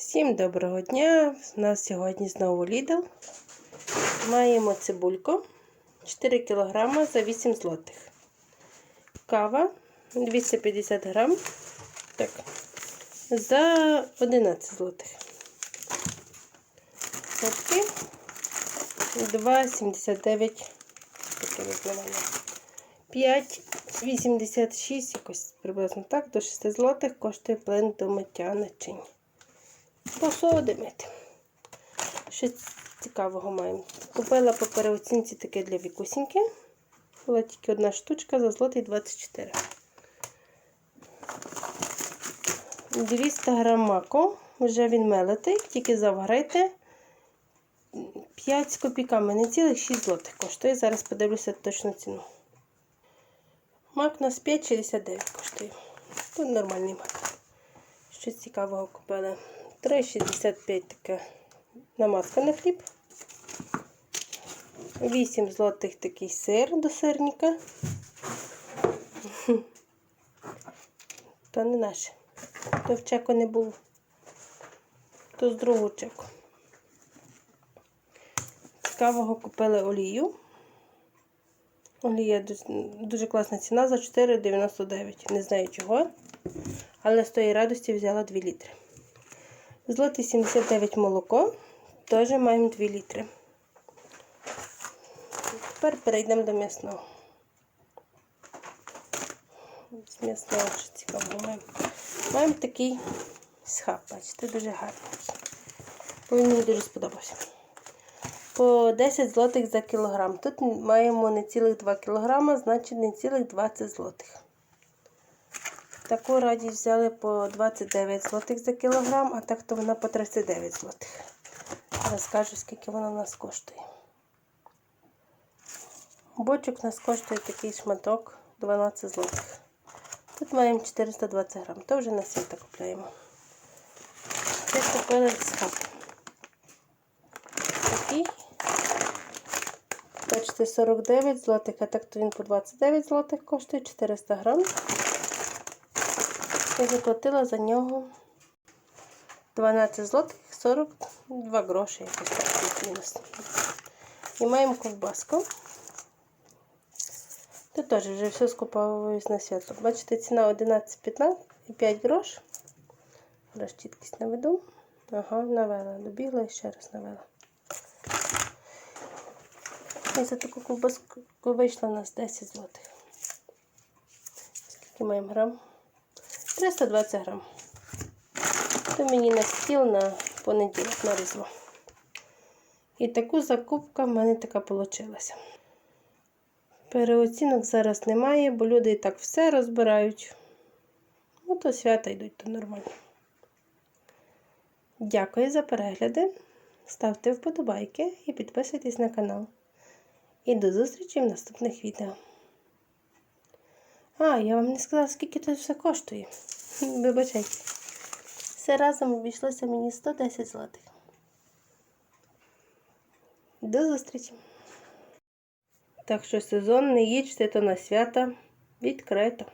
Всім доброго дня! У нас сьогодні знову Lidl. Маємо цибульку 4 кг за 8 злотих. Кава 250 грам так, за 11 злотих. Сотки 2,79 таке 5,86 якось приблизно так, до 6 злотих коштує плин до миття начин. Посуди мити. Щось цікавого маємо. Купила по переоцінці таке для вікусіньки. Була тільки одна штучка за злотий 24. 200 грам маку. Вже він мелитий, тільки заварити. 5 з копійками, не цілих 6 злотих коштує. Зараз подивлюся точну ціну. Мак у нас 5,69 коштує. Тут нормальний мак. Щось цікавого купили. 3,65 таке намазка на хліб. 8 злотих такий сир до сирника. То не наше. То в чеку не було. То з другого чеку. Цікавого купили олію. Олія дуже класна ціна за 4,99. Не знаю чого. Але з тої радості взяла 2 літри. Злотий 79 молоко. Теж маємо 2 літри. Тепер перейдемо до м'ясного. З м'ясного що цікавого маємо. Маємо такий схаб, бачите, дуже гарний. Бо він мені дуже сподобався. По 10 злотих за кілограм. Тут маємо не цілих 2 кілограма, значить не цілих 20 злотих. Таку радість взяли по 29 злотих за кілограм, а так то вона по 39 злотих. Розкажу, скільки вона в нас коштує. Бочок у нас коштує такий шматок 12 злотих. Тут маємо 420 грам, то вже на світа купляємо. Це купили схаб. Такий. Бачите, 49 злотих, а так то він по 29 злотих коштує 400 грам. Я заплатила за нього 12 злотих 42 гроші, якось так мінус. І маємо ковбаску. Тут теж вже все скуповуюсь на свято. Бачите, ціна 11,15 і 5 грош. Зараз чіткість наведу. Ага, навела. Добігла і ще раз навела. І за таку ковбаску вийшло у нас 10 злотих. Скільки маємо грам? 320 грам. То мені на стіл на понеділок на різдво. І таку закупка в мене така вийшла. Переоцінок зараз немає, бо люди і так все розбирають. Ну, то свята йдуть, то нормально. Дякую за перегляди. Ставте вподобайки і підписуйтесь на канал. І до зустрічі в наступних відео. А, я вам не сказала, скільки це все коштує. Вибачайте. Все разом обійшлося мені 110 злотих. До зустрічі! Так що сезон не їжте, то на свята відкрито.